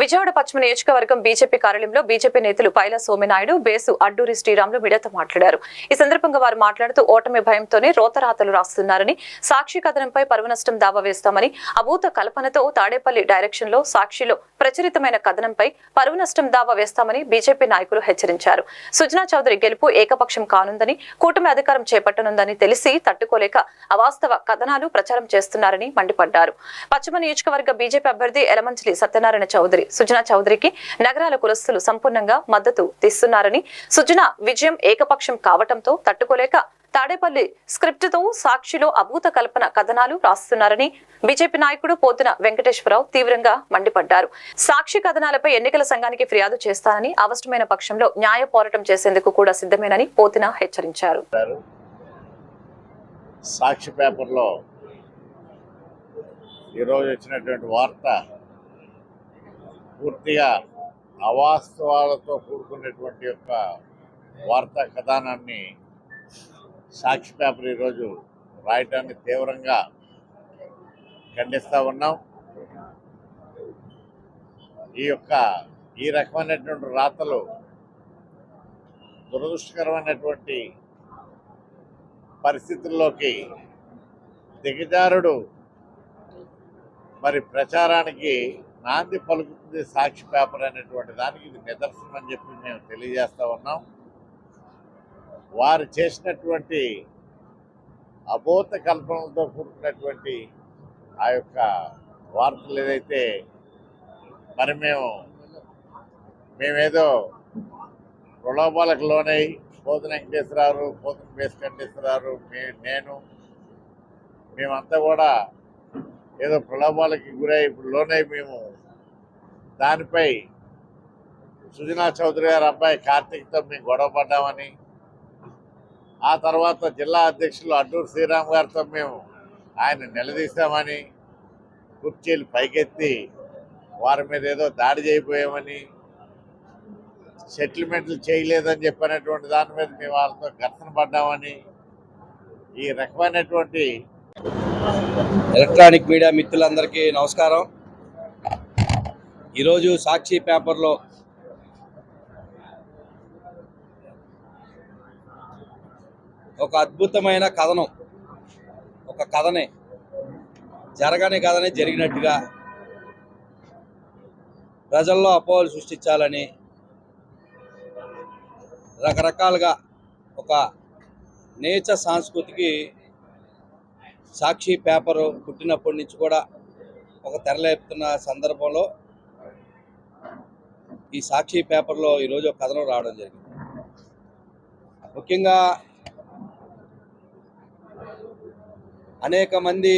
విజయవాడ పశ్చిమ నియోజకవర్గం బీజేపీ కార్యాలయంలో బీజేపీ నేతలు పైల సోమినాయుడు బేసు అడ్డూరి శ్రీరాములు మీడియాతో మాట్లాడారు. ఈ సందర్భంగా వారు మాట్లాడుతూ ఓటమి భయంతోనే రోతరాతలు రాస్తున్నారని సాక్షి కథనంపై పరువు నష్టం దావా వేస్తామని అభూత కల్పనతో తాడేపల్లి డైరెక్షన్లో సాక్షిలో ప్రచురితమైన కథనంపై పరువు నష్టం దావా వేస్తామని బీజేపీ నాయకులు హెచ్చరించారు. సుజనా చౌదరి గెలుపు ఏకపక్షం కానుందని కూటమి అధికారం చేపట్టనుందని తెలిసి తట్టుకోలేక అవాస్తవ కథనాలు ప్రచారం చేస్తున్నారని మండిపడ్డారు. పశ్చిమ నియోజకవర్గ బీజేపీ అభ్యర్థి ఎలమంచిలి సత్యనారాయణ చౌదరి సుజనా చౌదరికి నగరాల కులస్తులు సంపూర్ణంగా మద్దతు తీస్తున్నారని సుజనా విజయం ఏకపక్షం కావటంతో తట్టుకోలేక తాడేపల్లి స్క్రిప్టుతో సాక్షిలో అభూత కల్పన కథనాలు రాస్తున్నారని బీజేపీ నాయకుడు పోతున వెంకటేశ్వరరావు తీవ్రంగా మండిపడ్డారు. సాక్షి కథనాలపై ఎన్నికల సంఘానికి ఫిర్యాదు చేస్తానని అవసరమైన పక్షంలో న్యాయ పోరాటం చేసేందుకు కూడా సిద్ధమేనని పోతున హెచ్చరించారు. సాక్షి పేపర్లో ఈరోజు వచ్చినటువంటి వార్త పూర్తిగా అవాస్తవాలతో కూడుకున్నటువంటి యొక్క వార్తా కథనాన్ని సాక్షి పేపర్ ఈరోజు రాయటాన్ని తీవ్రంగా ఖండిస్తూ ఉన్నాం. ఈ యొక్క ఈ రకమైనటువంటి రాతలు దురదృష్టకరమైనటువంటి పరిస్థితుల్లోకి దిగజారుడు మరి ప్రచారానికి నాంది పలుకుతుంది సాక్షి పేపర్ అనేటువంటి దానికి ఇది నిదర్శనం అని చెప్పి మేము తెలియజేస్తూ ఉన్నాం. వారు చేసినటువంటి అబోధ కల్పనలతో కూడుకున్నటువంటి ఆ యొక్క వార్తలు ఏదైతే మరి మేము మేమేదో ప్రలోభాలకు లోనై పోతన వెంకటేశ్వరరావు పోతన బేస్ వెంకటేశ్వరరావు మే నేను మేమంతా కూడా ఏదో ప్రలోభాలకి గురై ఇప్పుడు లోనై మేము దానిపై సుజనా చౌదరి గారి అబ్బాయి కార్తీక్తో మేము గొడవ పడ్డామని ఆ తర్వాత జిల్లా అధ్యక్షులు అడ్డూరు శ్రీరామ్ గారితో మేము ఆయన నిలదీశామని కుర్చీలు పైకెత్తి వారి మీద ఏదో దాడి చేయబోయామని సెటిల్మెంట్లు చేయలేదని చెప్పినటువంటి దాని మీద మేము వాళ్ళతో ఘర్షణ పడ్డామని ఈ రకమైనటువంటి ఎలక్ట్రానిక్ మీడియా మిత్రులందరికీ నమస్కారం. ఈరోజు సాక్షి పేపర్లో ఒక అద్భుతమైన కథనం ఒక కథనే జరగని కథనే జరిగినట్టుగా ప్రజల్లో అపోహలు సృష్టించాలని రకరకాలుగా ఒక నేచ సంస్కృతికి సాక్షి పేపరు పుట్టినప్పటి నుంచి కూడా ఒక తెరలేపుతున్న సందర్భంలో ఈ సాక్షి పేపర్లో ఈరోజు ఒక కథనం రావడం జరిగింది. ముఖ్యంగా అనేక మంది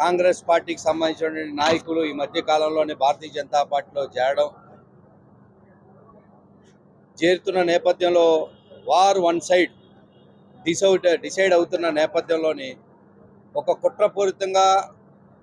కాంగ్రెస్ పార్టీకి సంబంధించిన నాయకులు ఈ మధ్య కాలంలోనే భారతీయ జనతా పార్టీలో చేరడం చేరుతున్న నేపథ్యంలో వార్ వన్ సైడ్ డిసౌట్ డిసైడ్ అవుతున్న నేపథ్యంలోని ఒక కుట్రపూరితంగా